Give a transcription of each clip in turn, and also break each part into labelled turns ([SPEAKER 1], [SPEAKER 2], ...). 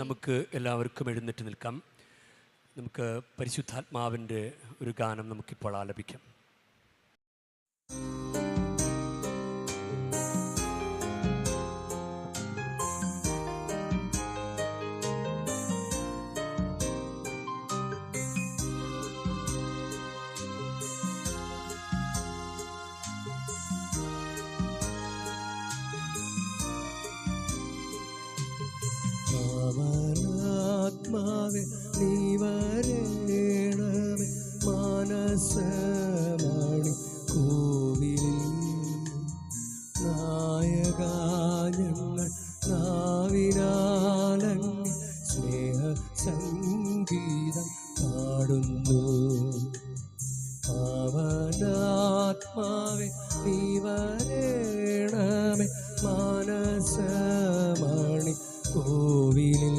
[SPEAKER 1] നമുക്ക് എല്ലാവർക്കും എഴുന്നേറ്റ് നിൽക്കാം. നമുക്ക് പരിശുദ്ധാത്മാവിന്റെ ഒരു ഗാനം നമുക്കിപ്പോൾ ആലപിക്കാം.
[SPEAKER 2] ആത്മാവെ നീ വരേണമേ. മാനസമണി കോവിലിൽ നായക ഞങ്ങൾ സ്നേഹ സംഗീതം പാടുന്നു. പാവനാത്മാവെ നീ വരേണമേ. മാനസമണി കോവിലിൽ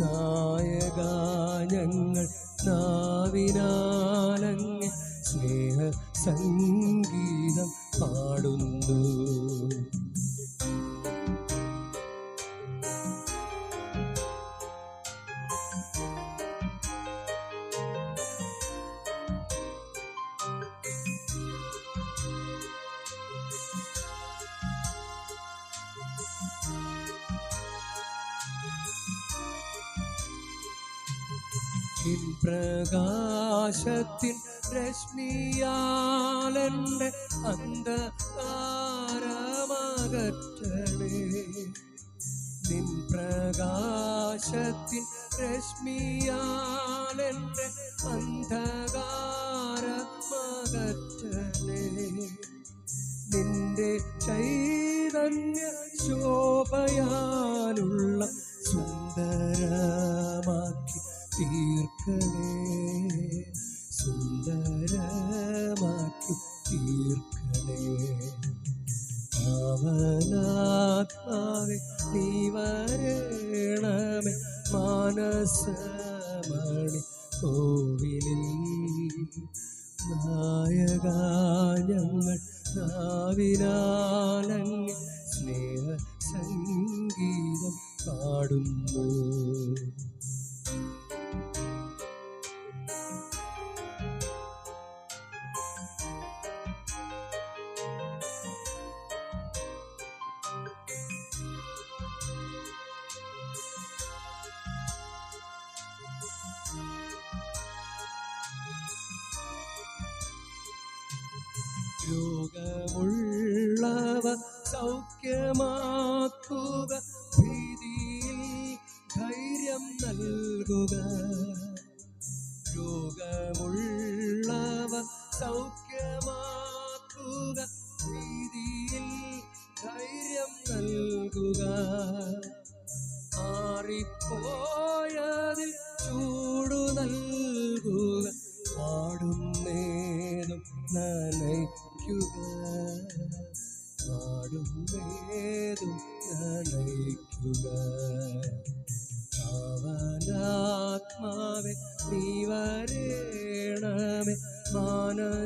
[SPEAKER 2] നായക ഞങ്ങൾ നാവിനാലങ്ങ് സ്നേഹ സംഗീതം പ്രകാശത്തിൻ രശ്മിയാലന്റെ അന്ധകാരമകറ്റണേ. നിൻ പ്രകാശത്തിൻ രശ്മിയാലന്റെ അന്ധകാരമകറ്റണേ. നിന്റെ ചൈതന്യ ശോഭയാലുള്ള സുന്ദരമാക്കി തീർക്കണേ സുന്ദരമാക്കി തീർക്കണേ നീ വരണമേ മാനസമണി കോവിലിൽ. നായക ഞങ്ങൾ നാവിനാലങ്ങ് രോഗമുള്ളവ സൗഖ്യമാക്കുക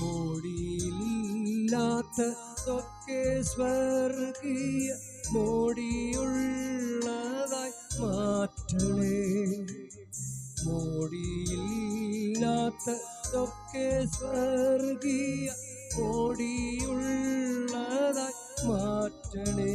[SPEAKER 2] മോടിയില്ലാത്തതൊക്കെ സ്വർഗീയ മോടിയുള്ളതായി മാറ്റണേ. മോടിയില്ലാത്തതൊക്കെ സ്വർഗീയ മോടിയുള്ളതായി മാറ്റണേ.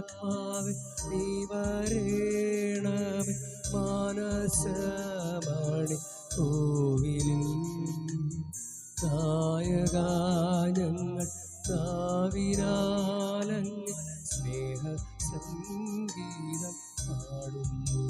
[SPEAKER 2] അവനാത്മാവെ നീ വരേണമേ. മാനസമണി കോവിലിൽ നായക ഞങ്ങൾ സ്നേഹ സംഗീതം പാടുന്നു.